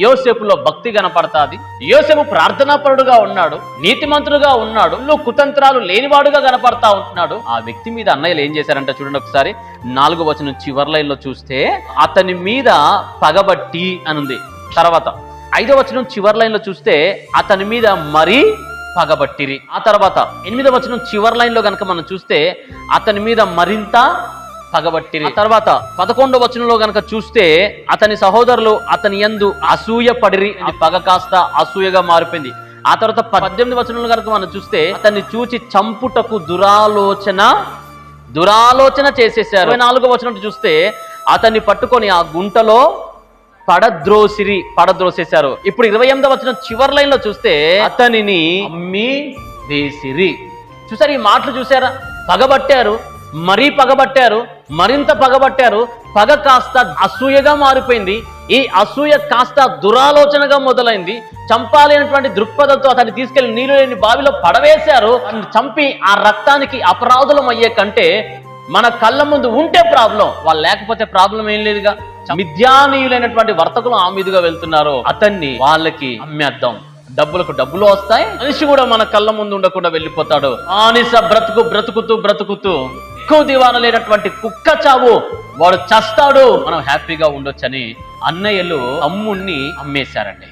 యోసేపులో భక్తి కనపడతాది. యోసేపు ప్రార్థనాపరుడుగా ఉన్నాడు నీతిమంతుడుగా ఉన్నాడు నువ్వు కుతంత్రాలు లేనివాడుగా కనపడతా ఉంటున్నాడు. ఆ వ్యక్తి మీద అన్నయ్యలు ఏం చేశారంటే చూడండి ఒకసారి. నాలుగు వచనం చివరి లైన్లో చూస్తే అతని మీద పగబట్టి అనుంది. తర్వాత ఐదో వచనం చివరి లైన్లో చూస్తే అతని మీద మరీ పగబట్టిరి. ఆ తర్వాత ఎనిమిదో వచనం చివరి లైన్లో కనుక మనం చూస్తే అతని మీద మరింత పగబట్టిరి. తర్వాత పదకొండవ వచనంలో గనక చూస్తే అతని సహోదరులు అతని యందు అసూయ పడిరి పగ కాస్త అసూయగా మారిపోయింది. ఆ తర్వాత పద్దెనిమిది వచనంలో కనుక మనం చూస్తే అతన్ని చూచి చంపుటకు దురాలోచన దురాలోచన చేసేసారు ఇరవై నాలుగో వచనం చూస్తే అతన్ని పట్టుకొని ఆ గుంటలో పడద్రోసిరి పడద్రోసేశారు. ఇప్పుడు ఇరవై ఎనిమిదో వచ్చిన చివరి లైన్లో చూస్తే అతనిని అమ్మి వేసిరి. చూసారు ఈ మాటలు చూసారా? పగబట్టారు. మరీ పగబట్టారు మరింత పగబట్టారు పగ కాస్త అసూయగా మారిపోయింది. ఈ అసూయ కాస్త దురాలోచనగా మొదలైంది. చంపాలి అనేటువంటి దృక్పథంతో అతన్ని తీసుకెళ్ళి నీరు లేని బావిలో పడవేశారు. చంపి ఆ రక్తానికి అపరాధులం అయ్యే కంటే మన కళ్ళ ముందు ఉంటే ప్రాబ్లం వాళ్ళు లేకపోతే ప్రాబ్లం ఏం లేదుగా. మిథ్యానీయులైనటువంటి వర్తకులు ఆ మీదుగా వెళ్తున్నారు. అతన్ని వాళ్ళకి అమ్మేద్దాం. డబ్బులకు డబ్బులు వస్తాయి. మనిషి కూడా మన కళ్ళ ముందు ఉండకుండా వెళ్ళిపోతాడు. ఆనిస బ్రతుకు బ్రతుకుతూ బ్రతుకుతూ ఎక్కువ దివాన లేనటువంటి కుక్క చావు వాడు చస్తాడు. మనం హ్యాపీగా ఉండొచ్చని అన్నయ్యలు అమ్ముణ్ణి అమ్మేశారండి.